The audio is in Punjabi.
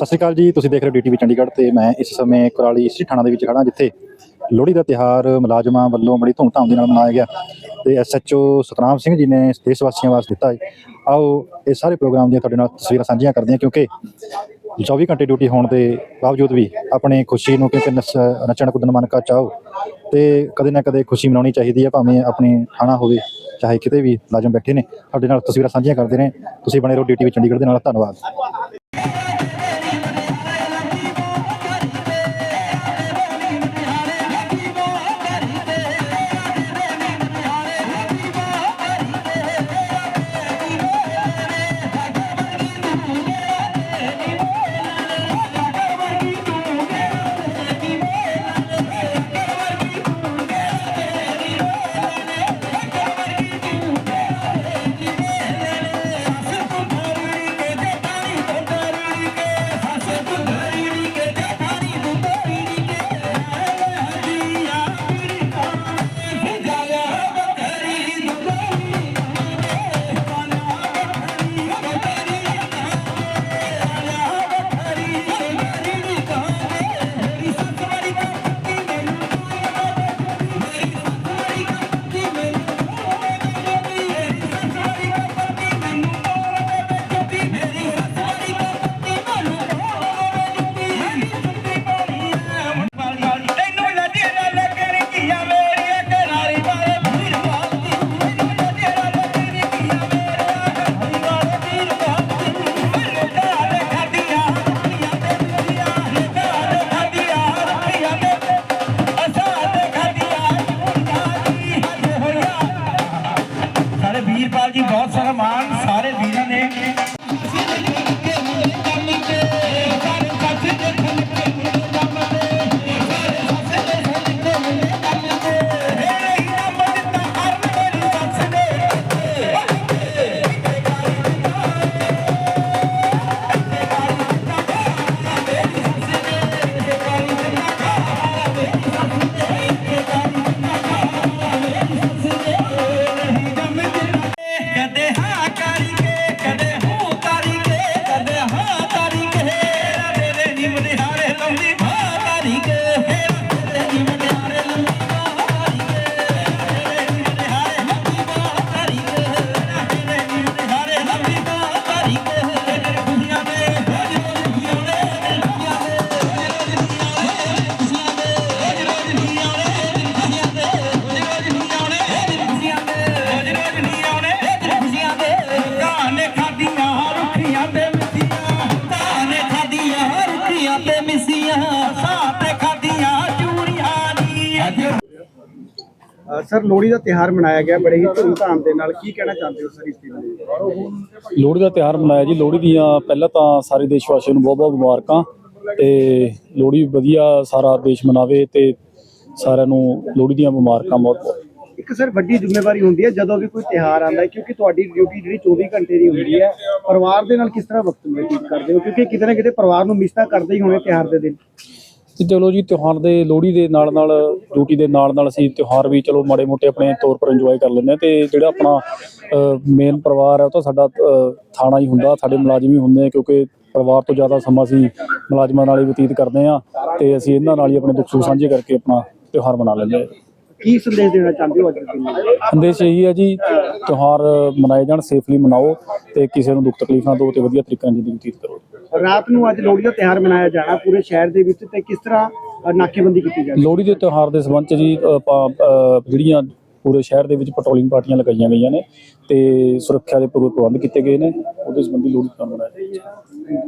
ਸਤਿ ਸ਼੍ਰੀ ਅਕਾਲ ਜੀ, ਤੁਸੀਂ ਦੇਖ ਰਹੇ ਹੋ ਡੀਟੀਵੀ ਚੰਡੀਗੜ੍ਹ ਤੇ ਮੈਂ ਇਸ ਸਮੇਂ ਕੁਰਾਲੀ ਸਿਟੀ ਥਾਣਾ ਦੇ ਵਿੱਚ ਖੜਾ ਜਿੱਥੇ ਲੋਹੜੀ ਦਾ ਤਿਹਾਰ ਮੁਲਾਜ਼ਮਾਂ ਵੱਲੋਂ ਬੜੀ ਧੂਮਧਾਮ ਦੇ ਨਾਲ ਮਨਾਇਆ ਗਿਆ ਤੇ ਐਸਐਚਓ ਸਤਨਾਮ ਸਿੰਘ ਜੀ ਨੇ ਦੇਸ਼ ਵਾਸੀਆਂ ਵਾਸਤੇ ਦਿੱਤਾ ਹੈ। ਆਓ ਇਹ ਸਾਰੇ ਪ੍ਰੋਗਰਾਮ ਦੀਆਂ ਤੁਹਾਡੇ ਨਾਲ ਤਸਵੀਰਾਂ ਸਾਂਝੀਆਂ ਕਰਦੇ ਹਾਂ, ਕਿਉਂਕਿ 24 ਘੰਟੇ ਡਿਊਟੀ ਹੋਣ ਦੇ ਬਾਵਜੂਦ ਵੀ ਆਪਣੇ ਖੁਸ਼ੀ ਨੂੰ ਕਿਉਂਕਿ ਨੱਚ- ਨੱਚਣ ਕੁੱਦਣ ਮਨ ਕਾ ਚਾਹੋ ਤੇ ਕਦੇ ਨਾ ਕਦੇ ਖੁਸ਼ੀ ਮਨਾਉਣੀ ਚਾਹੀਦੀ ਹੈ, ਭਾਵੇਂ ਆਪਣੀ ਥਾਣਾ ਹੋਵੇ, ਚਾਹੇ ਕਿਤੇ ਵੀ ਮੁਲਾਜ਼ਮ ਬੈਠੇ ਨੇ। ਤੁਹਾਡੇ ਨਾਲ ਤਸਵੀਰਾਂ ਸਾਂਝੀਆਂ ਕਰਦੇ ਨੇ ਤੁਸੀਂ ਬਣੇ ਰਹੋ ਡੀਟੀਵੀ ਚੰਡੀਗੜ੍ਹ ਦੇ ਨਾਲ। ਧੰਨਵਾਦ। minha. ਸਰ ਲੋਹੜੀ ਦਾ ਤਿਹਾਰ ਮਨਾਇਆ ਗਿਆ ਬੜੇ ਹੀ ਧੂਮਧਾਮ ਦੇ ਨਾਲ। ਕੀ ਕਹਿਣਾ ਚਾਹੁੰਦੇ ਹੋ ਸਰ ਇਸ ਦੇ ਬਾਰੇ ਲੋਹੜੀ ਦਾ ਤਿਉਹਾਰ ਮਨਾਇਆ ਜੀ। ਲੋਹੜੀ ਦੀਆਂ ਪਹਿਲਾਂ ਤਾਂ ਸਾਰੇ ਦੇਸ਼ ਵਾਸੀਆਂ ਨੂੰ ਬਹੁਤ ਬਹੁਤ ਮੁਬਾਰਕਾਂ ਤੇ ਲੋਹੜੀ ਵਧੀਆ ਸਾਰਾ ਦੇਸ਼ ਮਨਾਵੇ ਤੇ ਸਾਰਿਆਂ ਨੂੰ ਲੋਹੜੀ ਦੀਆਂ ਮੁਬਾਰਕਾਂ ਬਹੁਤ ਬਹੁਤ ਇੱਕ ਸਰ ਵੱਡੀ ਜ਼ਿੰਮੇਵਾਰੀ ਹੁੰਦੀ ਹੈ ਜਦੋਂ ਵੀ ਕੋਈ ਤਿਹਾਰ ਆਉਂਦਾ ਹੈ ਕਿਉਂਕਿ ਤੁਹਾਡੀ ਡਿਊਟੀ ਜਿਹੜੀ 24 ਘੰਟੇ ਦੀ ਹੁੰਦੀ ਹੈ ਪਰਿਵਾਰ ਦੇ ਨਾਲ ਕਿਸ ਤਰ੍ਹਾਂ ਵਕਤ ਬਤੀਤ ਕਰਦੇ ਹੋ? ਕਿਉਂਕਿ ਕਿਤੇ ਨਾ ਕਿਤੇ ਪਰਿਵਾਰ ਨੂੰ ਮਿਸ ਤਾਂ ਕਰਦੇ ਹੀ ਹੋਣੇ ਤਿਹਾਰ ਦੇ ਦਿਨ। ਤੇ ਚਲੋ ਜੀ, ਤਿਉਹਾਰ ਦੇ ਲੋਹੜੀ ਦੇ ਨਾਲ ਨਾਲ, ਡਿਊਟੀ ਦੇ ਨਾਲ ਨਾਲ ਅਸੀਂ ਤਿਉਹਾਰ ਵੀ ਚਲੋ ਮਾੜੇ ਮੋਟੇ ਆਪਣੇ ਤੌਰ ਪਰ ਇੰਜੋਏ ਕਰ ਲੈਂਦੇ ਹਾਂ ਤੇ ਜਿਹੜਾ ਆਪਣਾ ਮੇਨ ਪਰਿਵਾਰ ਹੈ ਉਹ ਤਾਂ ਸਾਡਾ ਥਾਣਾ ਹੀ ਹੁੰਦਾ, ਸਾਡੇ ਮੁਲਾਜ਼ਮ ਹੀ ਹੁੰਦੇ ਆ ਕਿਉਂਕਿ ਪਰਿਵਾਰ ਤੋਂ ਜ਼ਿਆਦਾ ਸਮਾਂ ਅਸੀਂ ਮੁਲਾਜ਼ਮਾਂ ਨਾਲ ਹੀ ਬਤੀਤ ਕਰਦੇ ਆ ਤੇ ਅਸੀਂ ਇਹਨਾਂ ਨਾਲ ਹੀ ਆਪਣੇ ਦੁੱਖ ਸੁੱਖ ਸਾਂਝੇ ਕਰਕੇ ਆਪਣਾ ਤਿਉਹਾਰ ਮਨਾ ਲੈਂਦੇ ਹਾਂ। ਕੀ ਸੰਦੇਸ਼ ਦੇਣਾ ਚਾਹੁੰਦੇ ਹੋ ਅੱਜ ਦੇ ਨੂੰ? ਸੰਦੇਸ਼ ਇਹੀ ਹੈ ਜੀ ਤਿਉਹਾਰ ਮਨਾਏ ਜਾਣ ਸੇਫਲੀ ਮਨਾਓ ਤੇ ਕਿਸੇ ਨੂੰ ਦੁੱਖ ਤਕਲੀਫ ਨਾ ਦਿਓ ਤੇ ਵਧੀਆ ਤਰੀਕੇ ਨਾਲ ਜ਼ਿੰਦਗੀ ਬਤੀਤ ਕਰੋ। ਰਾਤ ਨੂੰ ਅੱਜ ਲੋਹੜੀ ਦਾ ਤਿਹਾਰ ਮਨਾਇਆ ਜਾਣਾ ਪੂਰੇ ਸ਼ਹਿਰ ਦੇ ਵਿੱਚ ਤੇ ਕਿਸ ਤਰ੍ਹਾਂ ਨਾਕੇਬੰਦੀ ਕੀਤੀ ਜਾਣੀ? ਲੋਹੜੀ ਦੇ ਤਿਉਹਾਰ ਦੇ ਸੰਬੰਧ ਚ ਜੀ ਆਪਾਂ ਅ, ਜਿਹੜੀਆਂ ਪੂਰੇ ਸ਼ਹਿਰ ਦੇ ਵਿੱਚ ਪੈਟਰੋਲਿੰਗ ਪਾਰਟੀਆਂ ਲਗਾਈਆਂ ਗਈਆਂ ਨੇ ਤੇ ਸੁਰੱਖਿਆ ਦੇ ਪੂਰੇ ਪ੍ਰਬੰਧ ਕੀਤੇ ਗਏ ਨੇ ਉਹਦੇ ਸੰਬੰਧੀ ਲੋਹੜੀ ਦਾ ਮਨਾਇਆ